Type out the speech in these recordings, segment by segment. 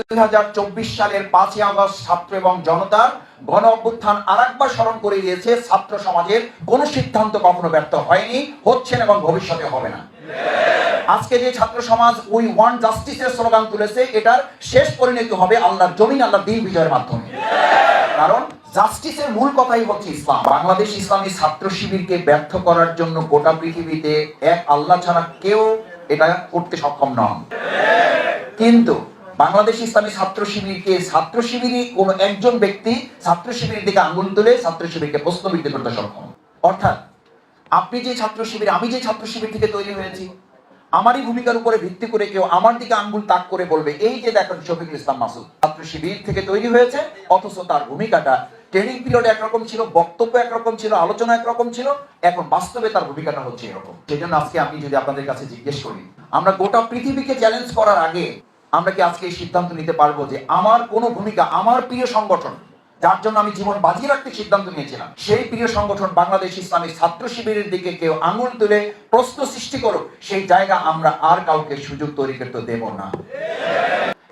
দুই সালের পাঁচই আগস্ট ছাত্র এবং জনতার গণ অভ্যুত্থান আরেকবার স্মরণ করে দিয়েছে, ছাত্র সমাজের কোনো সিদ্ধান্ত কখনো ব্যর্থ হয়নি, হচ্ছে এবং ভবিষ্যতে হবে না। আজকে যে ছাত্র সমাজ উই ওয়ান জাস্টিসের স্লোগান তুলেছে, এটার শেষ পরিণতি হবে আল্লাহর জমিন, আল্লাহর দিন বিজয়ের মাধ্যমে। কারণ জাস্টিসের মূল কথাই হচ্ছে ইসলাম। বাংলাদেশ ইসলামী ছাত্র শিবিরকে ব্যর্থ করার জন্য গোটা পৃথিবীতে এক আল্লাহ ছাড়া কেউ এটা করতে সক্ষম নন। কিন্তু বাংলাদেশ ইসলামী ছাত্র শিবিরকে, ছাত্র শিবিরই কোন একজন ব্যক্তি ছাত্র শিবিরের দিকে আঙ্গুল তুলে ছাত্র শিবিরকে প্রশ্নবিদ্ধ করতে সক্ষম। অর্থাৎ, আপনি যে ছাত্র শিবির, আমি যে ছাত্র শিবির থেকে তৈরি হয়েছি, আমারই ভূমিকার উপরে ভিত্তি করে কেউ আমার দিকে আঙ্গুল তাক করে বলবে, এই যে দেখেন শফিকুল ইসলাম মাসুদ, ছাত্র শিবির থেকে তৈরি হয়েছে, অথচ তার ভূমিকাটা ট্রেনিং পিরিয়ড একরকম ছিল, বক্তব্য একরকম ছিল, আলোচনা একরকম ছিল, এখন বাস্তবে তার ভূমিকাটা হচ্ছে এরকম। সেই জন্য আজকে আমি যদি আপনাদের কাছে জিজ্ঞেস করি, আমরা গোটা পৃথিবীকে চ্যালেঞ্জ করার আগে আমরা কি আজকে এই সিদ্ধান্ত নিতে পারব যে আমার কোনো ভূমিকা, আমার প্রিয় সংগঠন, যার জন্য আমি জীবন বাজি রাখতে সিদ্ধান্ত নিয়েছিলাম, সেই প্রিয় সংগঠন বাংলাদেশ ইসলামী ছাত্র শিবিরের দিকে কেউ আঙুল তুলে প্রশ্ন সৃষ্টি করুক, সেই জায়গা আমরা আর কাউকে সুযোগ তৈরি করতে দেব না।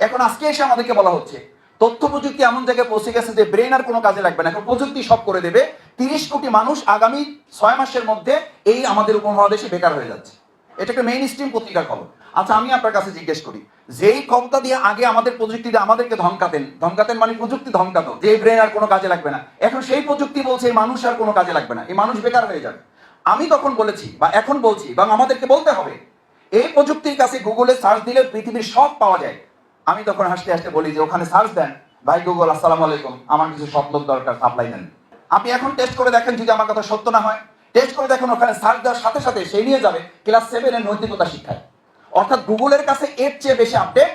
এখন আজকে এসে আমাদেরকে বলা হচ্ছে, তথ্য প্রযুক্তি এমন জায়গায় পৌঁছে গেছে যে ব্রেন আর কোনো কাজে লাগবে না। এখন প্রযুক্তি সব করে দেবে, তিরিশ কোটি মানুষ আগামী ছয় মাসের মধ্যে এই আমাদের উপমহাদেশে বেকার হয়ে যাচ্ছে। এটা একটা মেইন স্ট্রিম পত্রিকার খবর আচ্ছা আমি আপনার কাছে জিজ্ঞেস করি যেই ক্ষমতা দিয়ে আগে আমাদের প্রযুক্তি দিয়ে আমাদেরকে ধমকাতেন ধমকাতেন মানে প্রযুক্তি ধমকাতো, যে ব্রেন আর কোনো কাজে লাগবে না। এখন সেই প্রযুক্তি বলছে মানুষ আর কোনো কাজে লাগবে না, এই মানুষ বেকার হয়ে যাবে। আমি তখন বলেছি বা এখন বলছি, এবং আমাদেরকে বলতে হবে, এই প্রযুক্তির কাছে গুগলে সার্চ দিলে পৃথিবীর সব পাওয়া যায়। আমি তখন হাসতে হাসতে বলি যে, ওখানে সার্চ দেন। ভাই গুগল আসসালামু আলাইকুম। আমার কিছু শব্দ দরকার সাপ্লাই দেন আপনি এখন টেস্ট করে দেখেন যদি আমার কথা সত্য না হয়। টেস্ট করে দেখেন ওখানে সার্চ দেওয়ার সাথে সাথে সে নিয়ে যাবে ক্লাস সেভেনের নৈতিকতা শিক্ষায়। অর্থাৎ গুগলের কাছে এর চেয়ে বেশি আপডেট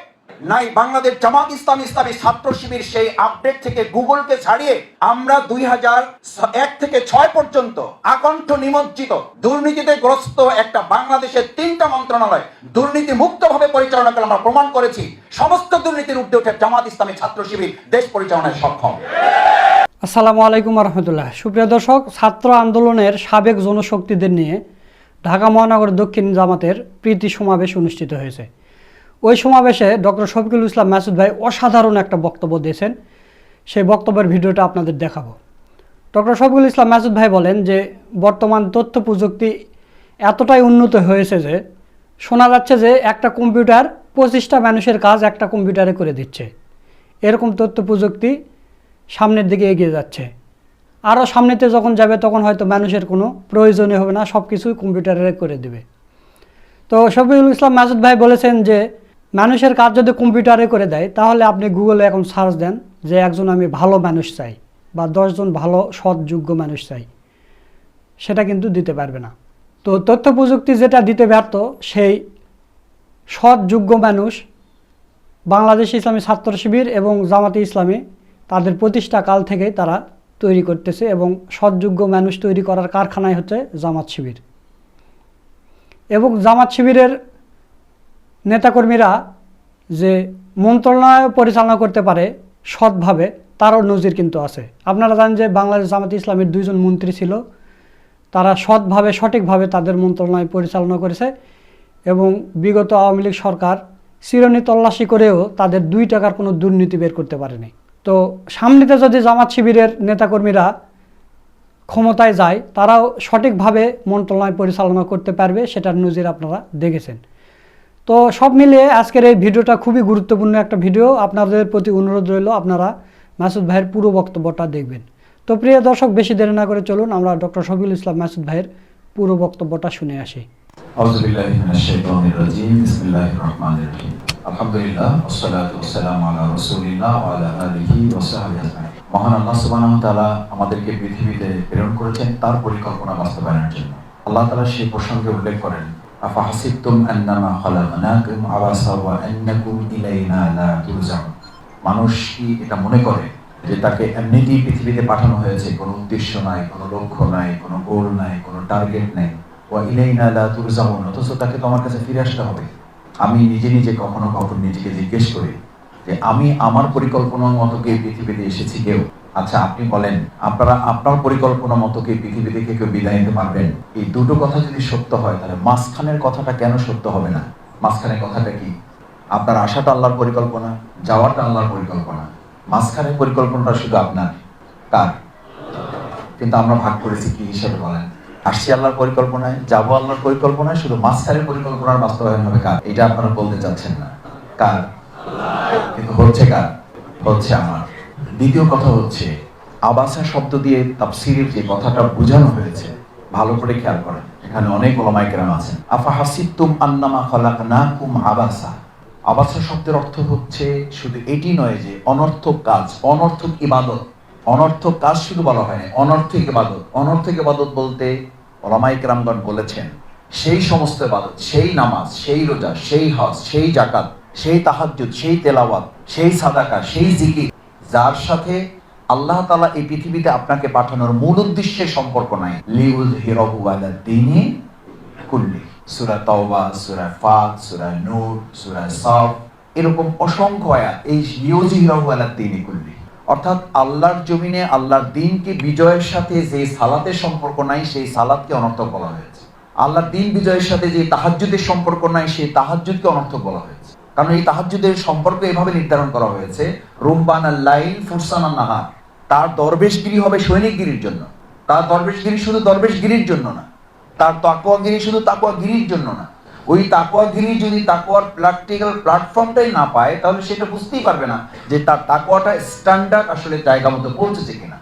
নাই। বাংলাদেশ জামাত ইসলাম ইসলামী ছাত্র শিবির সেই আপডেট থেকে গুগলকে ছাড়িয়ে আমরা দুই হাজার এক থেকে ছয় পর্যন্ত আকণ্ঠ নিমজ্জিত, দুর্নীতিতে গ্রস্ত একটা বাংলাদেশের তিনটা মন্ত্রণালয় দুর্নীতি মুক্তভাবে পরিচালনা করে আমরা প্রমাণ করেছি। সমস্ত দুর্নীতির উঠে উঠে জামাত ইসলামী ছাত্র শিবির দেশ পরিচালনায় সক্ষম। আসসালামু আলাইকুম রহমতুল্লাহ। সুপ্রিয় দর্শক, ছাত্র আন্দোলনের সাবেক জনশক্তিদের নিয়ে ঢাকা মহানগর দক্ষিণ জামাতের প্রীতি সমাবেশ অনুষ্ঠিত হয়েছে। ওই সমাবেশে ডক্টর শফিকুল ইসলাম মাসুদ ভাই অসাধারণ একটা বক্তব্য দিয়েছেন। সেই বক্তব্যের ভিডিওটা আপনাদের দেখাবো। ডক্টর শফিকুল ইসলাম মাসুদ ভাই বলেন যে, বর্তমান তথ্য প্রযুক্তি এতটাই উন্নত হয়েছে যে, শোনা যাচ্ছে যে একটা কম্পিউটার পঁচিশটা মানুষের কাজ একটা কম্পিউটারে করে দিচ্ছে। এরকম তথ্য প্রযুক্তি সামনের দিকে এগিয়ে যাচ্ছে। আরও সামনেতে যখন যাবে, তখন হয়তো মানুষের কোনো প্রয়োজনই হবে না সব কিছুই কম্পিউটারে করে দেবে। তো শফিউল ইসলাম মাসুদ ভাই বলেছেন যে, মানুষের কাজ যদি কম্পিউটারে করে দেয়, তাহলে আপনি গুগলে এখন সার্চ দেন যে একজন আমি ভালো মানুষ চাই বা দশজন ভালো সৎ যোগ্য মানুষ চাই, সেটা কিন্তু দিতে পারবে না। তো তথ্য প্রযুক্তি যেটা দিতে ব্যর্থ, সেই সৎ যোগ্য মানুষ বাংলাদেশ ইসলামী ছাত্র শিবির এবং জামাতে ইসলামী, তাদের প্রতিষ্ঠা কাল থেকেই তারা তৈরি করতেছে এবং সৎযোগ্য মানুষ তৈরি করার কারখানায় হচ্ছে জামাত শিবির। এবং জামাত শিবিরের নেতাকর্মীরা যে মন্ত্রণালয় পরিচালনা করতে পারে সৎভাবে, তারও নজির কিন্তু আছে। আপনারা জানেন যে বাংলাদেশ জামাত ইসলামের দুইজন মন্ত্রী ছিল, তারা সৎভাবে, সঠিকভাবে তাদের মন্ত্রণালয় পরিচালনা করেছে এবং বিগত আওয়ামী লীগ সরকার চিরনি তল্লাশি করেও তাদের দুই টাকার কোনো দুর্নীতি বের করতে পারেনি। তো সামনেতে যদি জামাত শিবিরের নেতাকর্মীরা ক্ষমতায় যায়, তারাও সঠিকভাবে মন্ত্রণালয় পরিচালনা করতে পারবে, সেটার নজির আপনারা দেখেছেন। তো সব মিলিয়ে আজকের এই ভিডিওটা খুবই গুরুত্বপূর্ণ একটা ভিডিও। আপনাদের প্রতি অনুরোধ রইল আপনারা মাসুদ ভাইয়ের পুরো বক্তব্যটা দেখবেন। তো প্রিয় দর্শক, বেশি দেরি না করে চলুন, আমরা ডক্টর শফিল ইসলাম, মাসুদ ভাইয়ের পুরো বক্তব্যটা শুনে আসি। আউযু বিল্লাহি মিনাশ শাইতানির বিসমিল্লাহির রহমানির রহিম। মানুষ কি এটা মনে করে যে তাকে এমনিতেই পৃথিবীতে পাঠানো হয়েছে, কোন উদ্দেশ্য নাই, কোন লক্ষ্য নাই, কোন গোল নাই, কোন টার্গেট নাই? অথচ তাকে তোমার কাছে ফিরে আসতে হবে। আমি নিজে নিজে কখনো কখনো নিজেকে জিজ্ঞেস করি যে, আমি আমার পরিকল্পনা মতো কি পৃথিবীতে এসেছি কেউ? আচ্ছা আপনি বলেন, আপনারা, আপনার পরিকল্পনা মতো কি পৃথিবী থেকে কেউ বিদায় নিতে পারবেন? এই দুটো কথা যদি সত্য হয়, তাহলে মাঝখানের কথাটা কেন সত্য হবে না? মাঝখানের কথাটা কি? আপনার আশাটা আল্লাহর পরিকল্পনা যাওয়াটা আল্লাহর পরিকল্পনা। মাঝখানের পরিকল্পনাটা শুধু আপনার কার কিন্তু আমরা ভাগ করেছি কি হিসেবে বলেন? আসছি আল্লাহর পরিকল্পনায়, যাব আল্লাহর পরিকল্পনায়, শুধু মাঝখানে পরিকল্পনার বাস্তবায়ন হবে কার? এটা আপনারা বলতে চাচ্ছেন না। কার? কিন্তু হচ্ছে কার? হচ্ছে আমার। দ্বিতীয় কথা হচ্ছে, আবাসা শব্দ দিয়ে তাফসিরের যে কথাটা বোঝানো হয়েছে, ভালো করে খেয়াল করেন। এখানে অনেক ওলামাই কেরাম আছেন। আফা হাসিবতুম আন্নামা খালাকনাকুম আবাসা। আবাসা শব্দের অর্থ হচ্ছে শুধু এটি নয় যে অনর্থক কাজ, অনর্থক ইবাদত। অনর্থক কাজ শুধু বলা হয় অনর্থক ইবাদত। অনর্থক ইবাদত বলতে ওলামাই কেরামগণ বলেছেন, সেই সমস্ত ইবাদত, সেই নামাজ, সেই রোজা, সেই হজ, সেই জাকাত সেই তাহাজ্জুদ, সেই তেলাওয়াত, সেই সাদাকা, সেই জিকির, যার সাথে আল্লাহ তাআলা এই পৃথিবীতে আপনাকে পাঠানোর মূল উদ্দেশ্যে সম্পর্ক নাই। লিউল হিরহু আলা দিনে কুল্লি, সূরা তাওবা, সূরা ফাত, সূরা নূর, সূরা সাফ, এরকম অসংখ্য আয়াত, এই লিউজি হিরহু আলা দিনে কুল্লি। অর্থাৎ আল্লাহর জমিনে আল্লাহর দিনকে বিজয়ের সাথে যে সালাতের সম্পর্ক নাই, সেই সালাতকে অনর্থক বলা হয়েছে। আল্লাহর দিন বিজয়ের সাথে যে তাহাজ্জুদের সম্পর্ক নাই, সেই তাহাজ্জুদকে অনর্থক বলা হয়েছে। কারণ এই তাহাজ্জুদের সম্পর্ক এভাবে নির্ধারণ করা হয়েছে রুম্বান লাইল ফুরসান নাহার। তার দরবেশগিরি হবে সৈনিকগিরির জন্য। তার দরবেশগিরি শুধু দরবেশগিরির জন্য না। তার তাকুয়াগিরি শুধু তাকুয়াগিরির জন্য না। ওই তাকুয়াগিরি যদি তাকুয়ার প্র্যাকটিক্যাল প্ল্যাটফর্মটাই না পায়, তাহলে সেটা বুঝতেই পারবে না যে তার তাকুয়াটা স্ট্যান্ডার্ড আসলে জায়গা মতো পৌঁছেছে কিনা।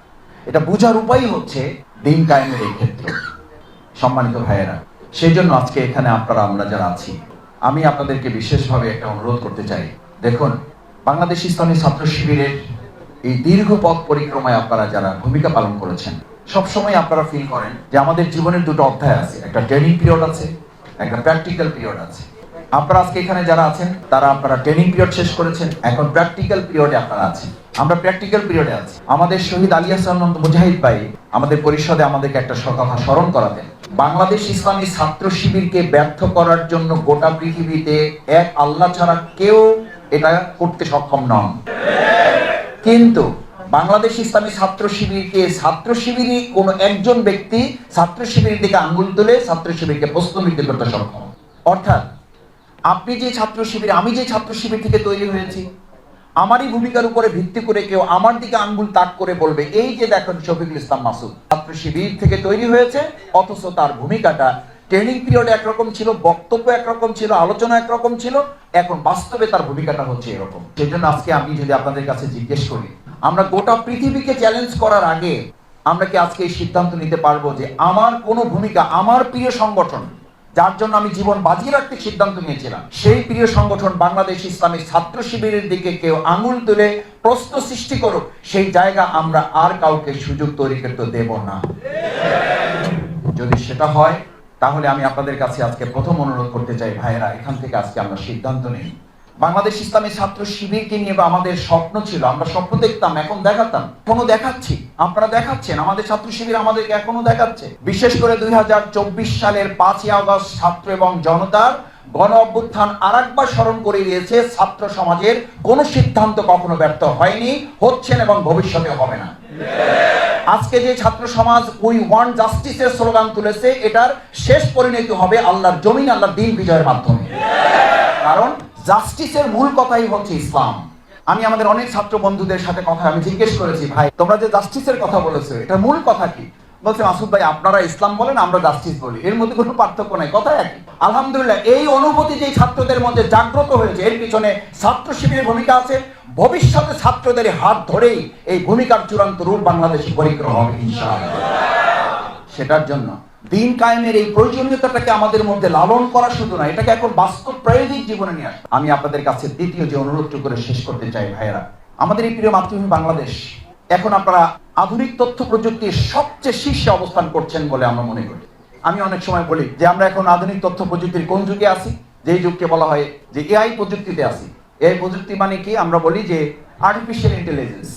এটা বোঝার উপায় হচ্ছে দিন কায়েমের এই ক্ষেত্রে, সম্মানিত ভাইয়েরা। সেই জন্য আজকে এখানে আপনারা, আমরা যারা আছি, আমি আপনাদেরকে বিশেষভাবে একটা অনুরোধ করতে চাই। দেখুন, বাংলাদেশ ইসলামী ছাত্র শিবিরের এই দীর্ঘ পথ পরিক্রমায় আপনারা যারা ভূমিকা পালন করেছেন, সবসময় আপনারা ফিল করেন যে আমাদের জীবনের দুটো অধ্যায় আছে। একটা ট্রেনিং পিরিয়ড আছে একটা প্র্যাকটিক্যাল পিরিয়ড আছে। আপনারা আজকে এখানে যারা আছেন, তারা আপনারা ট্রেনিং পিরিয়ড শেষ করেছেন, এখন প্র্যাকটিক্যাল পিরিয়ডে আপনারা আছেন। আমরা প্র্যাকটিক্যাল পিরিয়ডে আছি। আমাদের শহীদ আলী হাসান মুজাহিদ ভাই আমাদের পরিষদে আমাদেরকে একটা কথা স্মরণ করাতেন। বাংলাদেশ ইসলামী ছাত্র শিবিরকে ব্যর্থ করার জন্য গোটা পৃথিবীতে এক আল্লাহ ছাড়া কেউ এটা করতে সক্ষম নন। কিন্তু বাংলাদেশ ইসলামী ছাত্র শিবিরকে, ছাত্র শিবিরই কোন একজন ব্যক্তি ছাত্র শিবিরের দিকে আঙ্গুল তুলে ছাত্র শিবিরকে প্রশ্নবিদ্ধ করতে সক্ষম। অর্থাৎ, আপনি যে ছাত্র শিবির, আমি যে ছাত্র শিবির থেকে তৈরি হয়েছি, আমারই ভূমিকার উপরে ভিত্তি করে কেউ আমার দিকে আঙ্গুল তাক করে বলবে, এই যে দেখেন শফিকুল ইসলাম মাসুদ, ছাত্র শিবির থেকে তৈরি হয়েছে, অথচ তার ভূমিকাটা ট্রেনিং পিরিয়ড একরকম ছিল, বক্তব্য একরকম ছিল, আলোচনা একরকম ছিল, এখন বাস্তবে তার ভূমিকাটা হচ্ছে এরকম। সেই জন্য আজকে আমি যদি আপনাদের কাছে জিজ্ঞেস করি আমরা গোটা পৃথিবীকে চ্যালেঞ্জ করার আগে আমরা কি আজকে এই সিদ্ধান্ত নিতে পারব যে আমার কোনো ভূমিকা, আমার প্রিয় সংগঠন, যার জন্য আমি জীবন বাজিয়ে রাখতে সিদ্ধান্ত নিয়েছিলাম, সেই প্রিয় সংগঠন বাংলাদেশ ইসলামী ছাত্র শিবিরের দিকে কেউ আঙুল তুলে প্রশ্ন সৃষ্টি করুক, সেই জায়গা আমরা আর কাউকে সুযোগ তৈরি করতে দেব না। যদি সেটা হয়, তাহলে আমি আপনাদের কাছে আজকে প্রথম অনুরোধ করতে চাই, ভাইয়েরা, এখান থেকে আজকে আমরা সিদ্ধান্ত নেই। বাংলাদেশ ইসলামী ছাত্র শিবিরকে নিয়ে বা আমাদের স্বপ্ন ছিল, আমরা স্বপ্ন দেখতাম, এখন দেখাতাম, এখনও দেখাচ্ছি, আপনারা দেখাচ্ছেন, আমাদের ছাত্র শিবির আমাদেরকে এখনও দেখাচ্ছে। বিশেষ করে দুই হাজার চব্বিশ সালের পাঁচই আগস্ট ছাত্র এবং জনতার গণ অভ্যুত্থান আর একবার স্মরণ করে দিয়েছে, ছাত্র সমাজের কোনো সিদ্ধান্ত কখনো ব্যর্থ হয়নি, হচ্ছেন এবং ভবিষ্যতে হবে না। আজকে যে ছাত্র সমাজ উই ওয়ান জাস্টিসের স্লোগান তুলেছে, এটার শেষ পরিণতি হবে আল্লাহর জমিন, আল্লাহর দিন বিজয়ের মাধ্যমে। কারণ জাস্টিসের মূল কথাই হচ্ছে ইসলাম। আমি আমাদের অনেক ছাত্র বন্ধুদের সাথে কথা আমি জিজ্ঞেস করেছি, ভাই, তোমরা যে জাস্টিসের কথা বলেছ, এটা মূল কথা কি? বলছে, মাসুদ ভাই, আপনারা ইসলাম বলেন, আমরা জাস্টিস বলি। এর মধ্যে কোনো পার্থক্য নাই, কথা একই। আলহামদুলিল্লাহ, এই অনুভূতি যে ছাত্রদের মধ্যে জাগ্রত হয়েছে, এর পিছনে ছাত্র শিবিরের ভূমিকা আছে। ভবিষ্যতে ছাত্রদের হাত ধরেই এই ভূমিকার চূড়ান্ত রূপ বাংলাদেশে পরিগ্রহ সেটার জন্য দিন কায়েমের এই প্রয়োজনীয়তাটাকে আমাদের মধ্যে লালন করা শুধু না, এটাকে এখন বাস্তব প্রায়োগিক জীবনে নিয়ে আসা আমি আপনাদের কাছে দ্বিতীয় যে অনুরোধটি করে শেষ করতে চাই, ভাইয়েরা, আমাদের এই প্রিয় মাতৃভূমি বাংলাদেশ, এখন আপনারা আধুনিক তথ্য প্রযুক্তির সবচেয়ে শীর্ষে অবস্থান করছেন বলে আমরা মনে করি। আমি অনেক সময় বলি যে আমরা এখন আধুনিক তথ্য প্রযুক্তির কোন যুগে আছি? যেই যুগকে বলা হয় যে এআই প্রযুক্তিতে আছি। এআই প্রযুক্তি মানে কি? আমরা বলি যে আর্টিফিশিয়াল ইন্টেলিজেন্স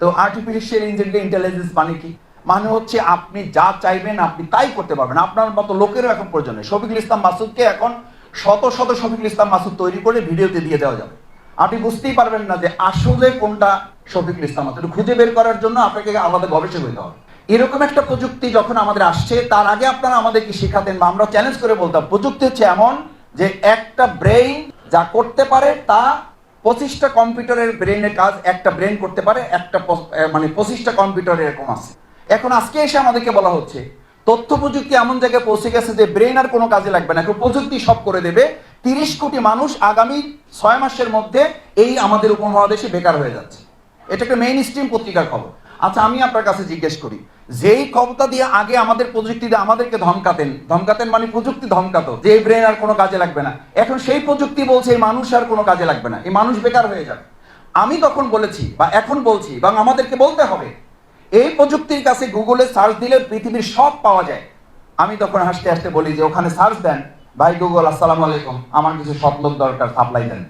তো আর্টিফিশিয়াল ইন্টেলিজেন্স মানে কি? মানে হচ্ছে আপনি যা চাইবেন আপনি তাই করতে পারবেন। আপনার মতো লোকেরও এখন প্রয়োজন নেই। শফিকুল ইসলাম মাসুদকে এখন শত শত শফিকুল ইসলাম মাসুদ তৈরি করে ভিডিওতে দিয়ে দেওয়া যাবে। আপনি বুঝতেই পারবেন না যে আসলে কোনটা শফিকুল ইসলাম মাসুদ। খুঁজে বের করার জন্য আপনাকে আলাদা গবেষক হইতে হবে। এরকম একটা প্রযুক্তি যখন আমাদের আসছে, তার আগে আপনারা আমাদেরকে শেখাতেন বা আমরা চ্যালেঞ্জ করে বলতাম, প্রযুক্তি হচ্ছে এমন যে একটা ব্রেইন যা করতে পারে, তা পঁচিশটা কম্পিউটারের ব্রেনের কাজ একটা ব্রেন করতে পারে, একটা মানে পঁচিশটা কম্পিউটার এরকম আছে। এখন আজকে এসে আমাদেরকে বলা হচ্ছে, তথ্য প্রযুক্তি এমন জায়গায় পৌঁছে গেছে যে ব্রেন আর কোনো কাজে লাগবে না। এখন প্রযুক্তি সব করে দেবে। তিরিশ কোটি মানুষ আগামী ছয় মাসের মধ্যে এই আমাদের উপমহাদেশে বেকার হয়ে যাচ্ছে। এটা একটা মেইন স্ট্রিম পত্রিকার খবর। আচ্ছা আমি আপনার কাছে জিজ্ঞেস করি, যেই ক্ষমতা দিয়ে আগে আমাদের প্রযুক্তি দিয়ে আমাদেরকে ধমকাতেন ধমকাতেন মানে প্রযুক্তি ধমকাতো, যে ব্রেন আর কোনো কাজে লাগবে না। এখন সেই প্রযুক্তি বলছে এই মানুষ আর কোনো কাজে লাগবে না। এই মানুষ বেকার হয়ে যাবে। আমি তখন বলেছি বা এখন বলছি বা আমাদেরকে বলতে হবে এই প্রযুক্তির কাছে গুগলে সার্চ দিলে পৃথিবীর সব পাওয়া যায়। আমি তখন হাসতে হাসতে বলি যে, ওখানে সার্চ দেন। ভাই গুগল, আসসালাম আলাইকুম। আমার কিছু স্বপ্ন দরকার, সাপ্লাই দেন।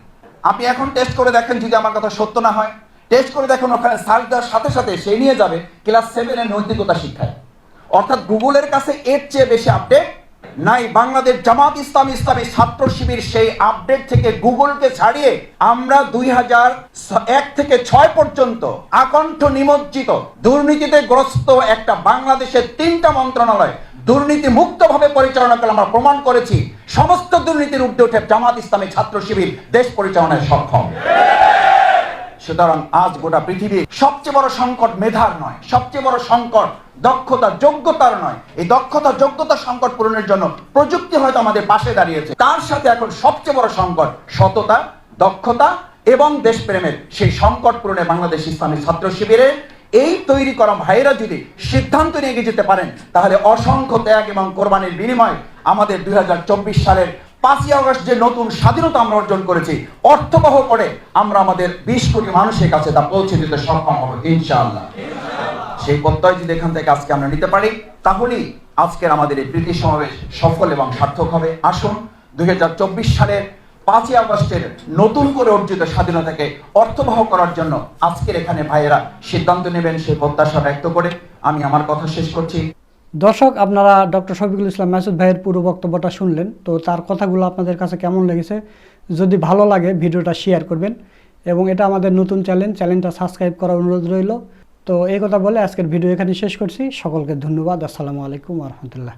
আপনি এখন টেস্ট করে দেখেন যদি আমার কথা সত্য না হয়। টেস্ট করে দেখুন ওখানে সার্চ দেওয়ার সাথে সাথে সে নিয়ে যাবে ক্লাস সেভেনের নৈতিকতা শিক্ষায়। অর্থাৎ গুগলের কাছে এর চেয়ে বেশি আপডেট নাই বাংলাদেশ জামাত ইসলাম ইসলামী ছাত্র শিবির সেই আপডেট থেকে গুগলকে ছাড়িয়ে আমরা দুই হাজার এক থেকে ছয় পর্যন্ত আকণ্ঠ নিমজ্জিত, দুর্নীতিতে গ্রস্ত একটা বাংলাদেশের তিনটা মন্ত্রণালয় দুর্নীতি মুক্তভাবে পরিচালনা করে আমরা প্রমাণ করেছি, সমস্ত দুর্নীতির ঊর্ধ্বে উঠে জামাত ইসলামী ছাত্র শিবির দেশ পরিচালনায় সক্ষম। সুতরাং আজ গোটা পৃথিবী সবচেয়ে বড় সংকট মেধার নয়, সবচেয়ে বড় সংকট দক্ষতা যোগ্যতার নয়। এই দক্ষতা যোগ্যতা সংকট পূরণের জন্য প্রযুক্তি হয়তো আমাদের পাশে দাঁড়িয়েছে। তার সাথে এখন সবচেয়ে বড় সংকট সততা, দক্ষতা এবং দেশপ্রেমের সেই সংকট পূরণে বাংলাদেশ ইসলামী ছাত্র শিবিরে এই তৈরি করা ভাইরা যদি সিদ্ধান্ত নিয়ে যেতে পারেন, তাহলে অসংখ্য ত্যাগ এবং কোরবানির বিনিময় আমাদের দুই হাজার চব্বিশ সালের পাঁচই আগস্ট যে নতুন স্বাধীনতা আমরা অর্জন করেছি, অর্থবহ করে আমরা আমাদের বিশ কোটি মানুষের কাছে তা পৌঁছে দিতে সক্ষম হব, ইনশাআল্লাহ। সেই প্রত্যয় যদি এখান থেকে আজকে আমরা নিতে পারি, তাহলেই আজকের আমাদের এই প্রীতি সমাবেশ সফল এবং সার্থক হবে। আসুন, দুই হাজার চব্বিশ সালের পাঁচই আগস্টের নতুন করে অর্জিত স্বাধীনতাকে অর্থবহ করার জন্য আজকের এখানে ভাইয়েরা সিদ্ধান্ত নেবেন সেই প্রত্যাশা ব্যক্ত করে আমি আমার কথা শেষ করছি। দর্শক, আপনারা ডক্টর শফিকুল ইসলাম মাসুদ ভাইয়ের পুরো বক্তব্যটা শুনলেন, তো তার কথাগুলো আপনাদের কাছে কেমন লেগেছে? যদি ভালো লাগে, ভিডিওটা শেয়ার করবেন। এবং এটা আমাদের নতুন চ্যানেল চ্যানেলটা সাবস্ক্রাইব করার অনুরোধ রইল। তো এই কথা বলে আজকের ভিডিও এখানে শেষ করছি। সকলকে ধন্যবাদ। আসসালামু আলাইকুম রহমতুল্লাহ।